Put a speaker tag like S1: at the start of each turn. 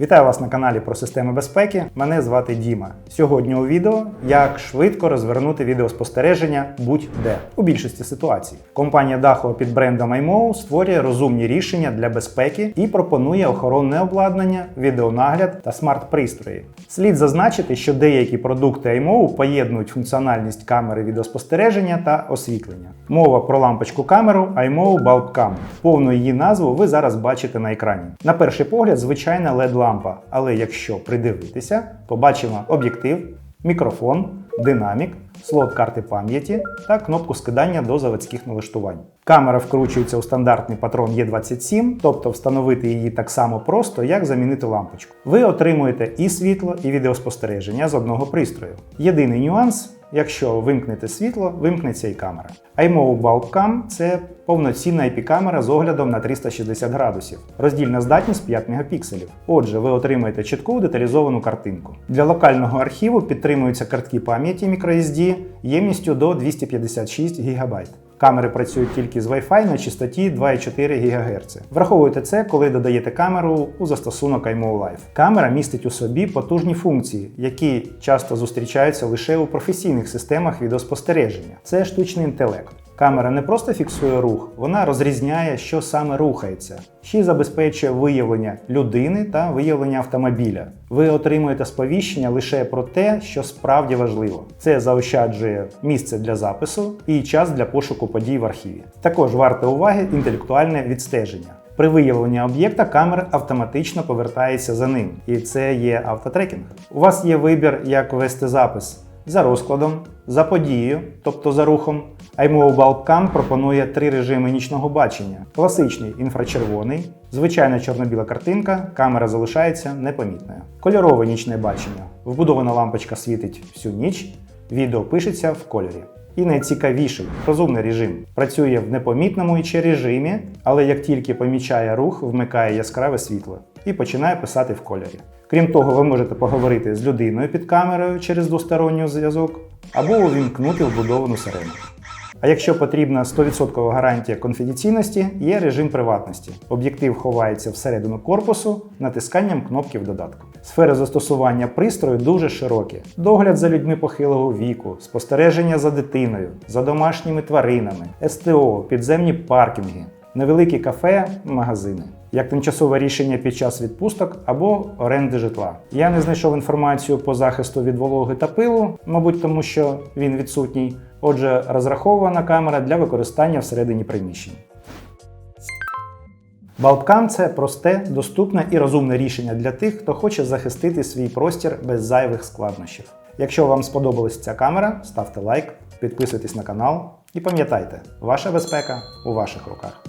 S1: Вітаю вас на каналі про системи безпеки. Мене звати Діма. Сьогодні у відео як швидко розвернути відеоспостереження будь-де у більшості ситуацій. Компанія Dahua під брендом iMO створює розумні рішення для безпеки і пропонує охоронне обладнання, відеонагляд та смарт-пристрої. Слід зазначити, що деякі продукти iMO поєднують функціональність камери відеоспостереження та освітлення. Мова про лампочку камеру iMO Bulb Cam. Повну її назву ви зараз бачите на екрані. На перший погляд, звичайна LED-лампа, але якщо придивитися, побачимо об'єктив, мікрофон, динамік, слот карти пам'яті та кнопку скидання до заводських налаштувань. Камера вкручується у стандартний патрон Е27, тобто встановити її так само просто, як замінити лампочку. Ви отримуєте і світло, і відеоспостереження з одного пристрою. Єдиний нюанс. Якщо вимкнете світло, вимкнеться і камера. iMove Bulbcam – це повноцінна IP-камера з оглядом на 360 градусів. Роздільна здатність 5 мегапікселів. Отже, ви отримаєте чітку деталізовану картинку. Для локального архіву підтримуються картки пам'яті microSD ємністю до 256 ГБ. Камери працюють тільки з Wi-Fi на частоті 2,4 ГГц. Враховуйте це, коли додаєте камеру у застосунок iMO Life. Камера містить у собі потужні функції, які часто зустрічаються лише у професійних системах відеоспостереження. Це штучний інтелект. Камера не просто фіксує рух, вона розрізняє, що саме рухається. Ще й забезпечує виявлення людини та виявлення автомобіля. Ви отримуєте сповіщення лише про те, що справді важливо. Це заощаджує місце для запису і час для пошуку подій в архіві. Також варте уваги інтелектуальне відстеження. При виявленні об'єкта камера автоматично повертається за ним, і це є автотрекінг. У вас є вибір, як вести запис за розкладом, за подією, тобто за рухом. iMO Bulb Cam пропонує три режими нічного бачення: класичний інфрачервоний, звичайна чорно-біла картинка, камера залишається непомітною. Кольорове нічне бачення. Вбудована лампочка світить всю ніч, відео пишеться в кольорі. І найцікавіший розумний режим працює в непомітному IC режимі, але як тільки помічає рух, вмикає яскраве світло і починає писати в кольорі. Крім того, ви можете поговорити з людиною під камерою через двосторонній зв'язок або увімкнути вбудовану сирену. А якщо потрібна 100% гарантія конфіденційності, є режим приватності. Об'єктив ховається всередину корпусу натисканням кнопки в додатку. Сфери застосування пристрою дуже широкі: догляд за людьми похилого віку, спостереження за дитиною, за домашніми тваринами, СТО, підземні паркінги, невеликі кафе, магазини. Як тимчасове рішення під час відпусток або оренди житла. Я не знайшов інформацію по захисту від вологи та пилу, мабуть, тому що він відсутній. Отже, розрахована камера для використання всередині приміщень. Балкам це просте, доступне і розумне рішення для тих, хто хоче захистити свій простір без зайвих складнощів. Якщо вам сподобалась ця камера, ставте лайк, підписуйтесь на канал і пам'ятайте, ваша безпека у ваших руках.